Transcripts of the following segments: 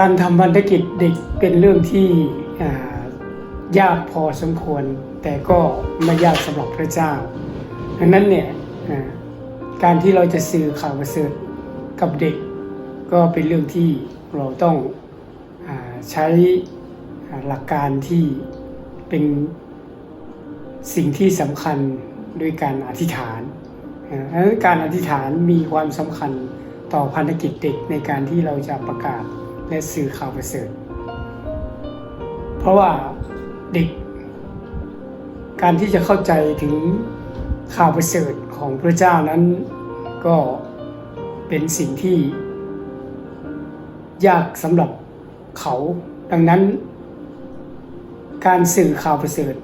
การทำพันธกิจเด็กเป็นเรื่องที่ยากพอสมควร แต่ก็ไม่ยากสำหรับพระเจ้า ดังนั้นเนี่ยการที่เราจะสื่อข่าวประเสริฐกับเด็ก ก็เป็นเรื่องที่เราต้องอใช้หลักการที่เป็นสิ่งที่สำคัญด้วยการอธิษฐานอ่าเพราะฉะนั้นการอธิษฐานมีความสำคัญต่อพันธกิจเด็กในการที่เราจะประกาศ และสื่อข่าวประเสริฐ เพราะว่าเด็ก การที่จะเข้าใจถึงข่าวประเสริฐของพระเจ้านั้นก็เป็นสิ่งที่ ยากสำหรับเขา ดังนั้น การสื่อข่าวประเสริฐ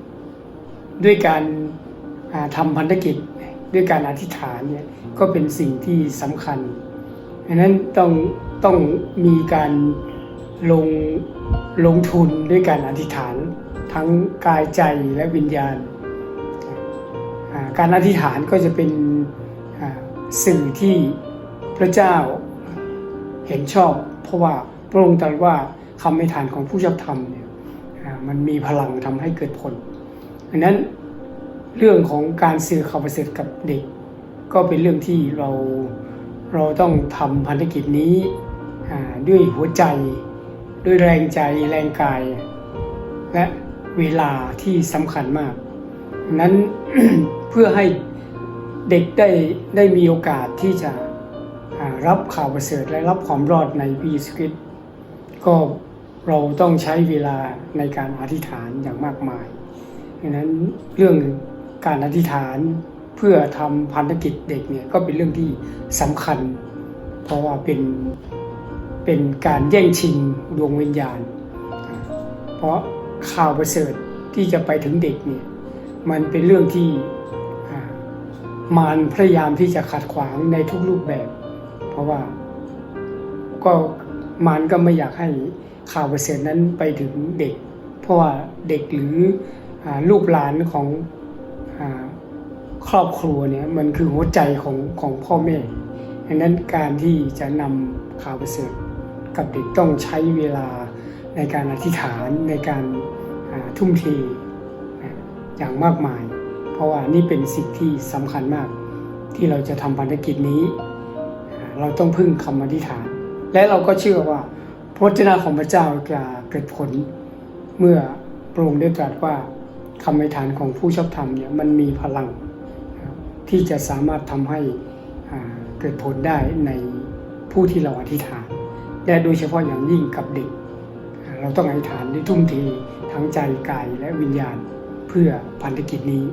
ด้วยการาทำพันธกิจด้วยการอธิษฐานเนี่ยก็เป็นสิ่งที่สำคัญดังนั้นต้อง ต้องมีการลงลงทุนด้วยการอธิษฐานทั้งกายใจและวิญญาณ การอธิษฐานก็จะเป็นสื่อที่พระเจ้าเห็นชอบ เพราะว่าพระองค์ตรัสว่าคำอธิษฐานของผู้ชอบธรรมเนี่ยมันมีพลังทำให้เกิดผลดังนั้นเรื่องของการสื่อข่าวประเสริฐกับเด็ก ก็เป็นเรื่องที่เราเราต้องทำพันธกิจนี้ ด้วยหัวใจ ด้วยแรงใจแรงกาย และเวลาที่สำคัญมาก นั้นเพื่อให้เด็กได้ได้มีโอกาสที่จะรับข่าวประเสริฐและรับความรอดในพระเยซูคริสต์ก็เราต้องใช้เวลาในการอธิษฐานอย่างมากมายดังนั้นเรื่องการอธิษฐานเพื่อทำพันธกิจเด็กเนี่ยก็เป็นเรื่องที่สำคัญ เพราะว่าเป็น เป็นการแย่งชิงดวงวิญญาณ เพราะข่าวประเสริฐที่จะไปถึงเด็กเนี่ยมันเป็นเรื่องที่มารพยายามที่จะขัดขวางในทุกรูปแบบ เพราะว่าก็มารก็ไม่อยากให้ข่าวประเสริฐนั้นไปถึงเด็ก เพราะว่าเด็กหรืออลูกหลานของอครอบครัวเนี่ยมันคือหัวใจของของพ่อแม่ดังนั้นการที่จะนำข่าวประเสริฐ กับเด็กต้องใช้เวลาในการอธิษฐานในการทุ่มเทอย่างมากมาย เพราะว่านี่เป็นสิ่งที่สำคัญมาก ที่เราจะทำภารกิจนี้ เราต้องพึ่งคำอธิษฐาน และเราก็เชื่อว่าพระวจนะของพระเจ้าจะเกิดผลเมื่อพระองค์ได้ตรัสว่าคำอธิษฐานของผู้ชอบธรรมเนี่ยมันมีพลัง ที่จะสามารถทำให้เกิดผลได้ในผู้ที่เราอธิษฐาน และโดยเฉพาะอย่างยิ่งกับเด็ก เราต้องอธิษฐานด้วยทุ่มเททั้งใจกายและวิญญาณเพื่อพันธกิจนี้